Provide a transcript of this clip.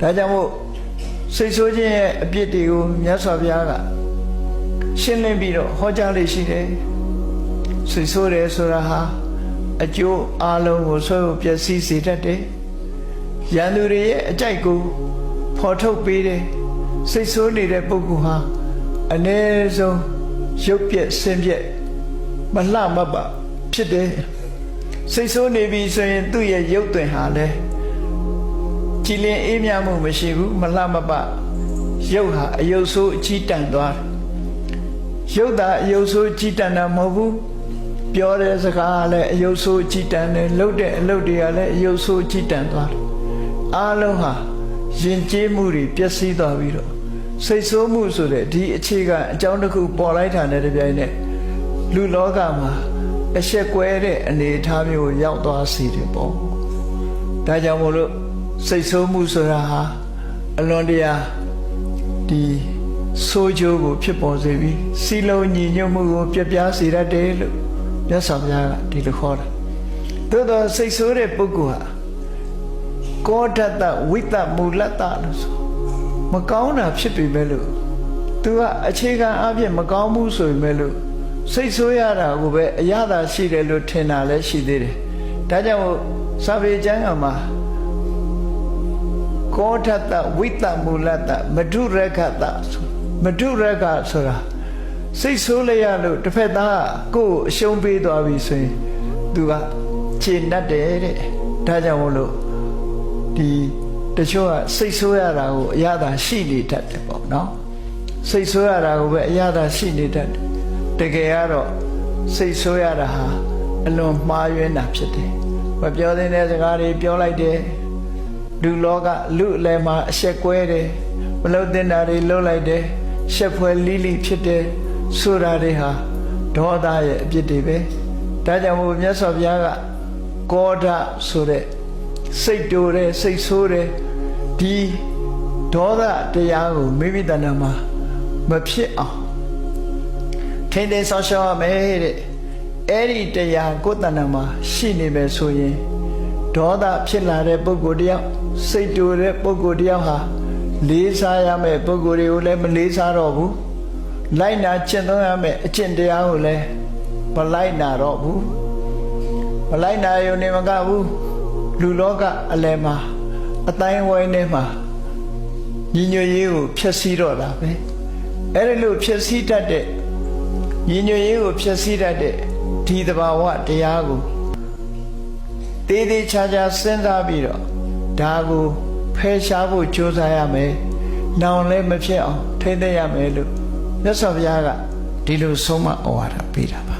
ဒါကြောင့်မို့စိတ်ဆိုးခြင်းရဲ့အပြစ်တွေကိုမြတ်စွာဘုရားကရှင်းလင်းပြီးတော့ဟောကြားလေးရှိတယ်စိတ်ဆိုးတယ်ဆိုတာဟာအကျိုးအလုံးကိုဆွဲဖို့ပျက်စီးစေတတ်တယ်ရန်သူတွေရဲ့အကြိုက်ကိုဖော်ထုတ်ပေးတယ်စိတ်ဆိုးနေတဲ့ပုဂ္ဂိုလ်ဟာအ ਨੇ ဆုံးရုပ်ပြက်ဆင်းပြက်မလှမပဖြစ်တယ်စိတ်ဆိုးနေပြီဆိုရင်သူ့ရဲ့ရုပ်သွင်ဟာလည်း ကြည်လင်အေးမြမှုမရှိဘူးမလှမပရုပ်ဟာအယုတ်ဆိုးအကြီးတန်းသွားတယ်ရုပ်သာအယုတ်ဆိုးအကြီးတန်းတာမဟုတ်ဘူးပြောတဲ့စကားကလည်းအယုတ်ဆိုးအကြီးတန်းတယ်လှုပ်တဲ့အလုပ်တွေကလည်းအယုတ်ဆိုးအကြီးတန်းသွားတယ်အားလုံးဟာယဉ်ကျေးမှုတွေပျက်စီးသွားပြီးတော့စိတ်ဆိုးမှုဆိုတဲ့ဒီအခြေခံအကြောင်းတစ်ခုပေါ်လိုက်တာနဲ့တပြိုင်နက်လူလောကမှာအဆက်ကွဲတဲ့အနေအထားမျိုးကိုရောက်သွားစေတယ်ပေါ့ဒါကြောင့်မို့လို့ စိတ်ဆိုးမှုဆိုတာဟာအလွန်တရာဒီဆိုးကျိုးကိုဖြစ်ပေါ်စေပြီးစီလုံးညီညွတ်မှုကိုပြပြစေတတ်တယ်လို့မြတ်စွာဘုရားကဒီလိုခေါ်တာသို့တော့စိတ်ဆိုးတဲ့ပုဂ္ဂိုလ်ဟာကောဓတ္တဝိတ္တမူလတ္တလို့ဆိုမကောင်းတာဖြစ်ပြီမဲ့လို့ तू ကအခြေခံအပြင်မကောင်းဘူးဆိုပေမဲ့လို့စိတ်ဆိုးရတာကိုပဲအရသာရှိတယ်လို့ထင်တာလည်းရှိသေးတယ်ဒါကြောင့်မို့စာပေကျမ်းကမှာ ကောဓတ္တဝိတ္တမူလတ္တမဓုရခတ္တဆိုမဓုရခဆိုတာစိတ်ဆိုးလိုက်ရလို့တစ်ဖက်သားကကိုယ့်ကိုအရှုံးပေးသွားပြီဆိုရင် तू ကခြေတတ်တယ်တဲ့ဒါကြောင့်မို့လို့ဒီတချို့ကစိတ်ဆိုးရတာကိုအရသာရှိနေတတ်တယ်ပေါ့နော်စိတ်ဆိုးရတာကိုပဲအရသာရှိနေတတ်တယ်တကယ်ကတော့စိတ်ဆိုးရတာဟာအလွန်မှားယွင်းတာဖြစ်တယ်မပြောသင့်တဲ့စကားတွေပြောလိုက်တယ် လူလောကလူအလယ်မှာအဆက်ကွဲတယ်မလုပ်သင့်တာတွေလုပ်လိုက်တယ်ရှက်ဖွယ်လိလိဖြစ်တယ်ဆိုတာတွေဟာဒေါသရဲ့အပြစ်တွေပဲဒါကြောင့်မို့မြတ်စွာဘုရားကကောဓဆိုတဲ့စိတ်တိုတယ်စိတ်ဆိုးတယ်ဒီဒေါသတရားကိုမိမိတဏ္ဍာမှာမဖြစ်အောင်ထိမ့်သိမ်းဆောင်ရှောက်ရမယ်တဲ့အဲ့ဒီတရားကိုယ်တဏ္ဍာမှာရှိနေမယ်ဆိုရင် ဒေါသဖြစ်လာတဲ့ပုဂ္ဂိုလ်တယောက်စိတ်တိုတဲ့ပုဂ္ဂိုလ်တယောက်ဟာလေးစားရမယ့်ပုဂ္ဂိုလ်တွေကိုလည်းမလေးစားတော့ဘူးလိုက်နာကျင့်သုံးရမယ့်အကျင့်တရားကိုလည်းမလိုက်နာတော့ဘူးမလိုက်နာရုံနဲ့မကဘူးလူလောကအလယ်မှာအတိုင်းဝိုင်းထဲမှာညီညွတ်ရေးကိုဖျက်ဆီးတော့တာပဲအဲ့ဒီလိုဖျက်ဆီးတတ်တဲ့ညီညွတ်ရေးကိုဖျက်ဆီးတတ်တဲ့ဒီတဘာဝတရားကို တေးသေးချာချာစဉ်းစားပြီးတော့ဒါကိုဖယ်ရှားဖို့ကြိုးစားရမယ်။နောင်လည်းမဖြစ်အောင်ထိမ့်သိမ်းရမယ်လို့မြတ်စွာဘုရားကဒီလိုဆုံးမဩဝါဒပေးတာပါ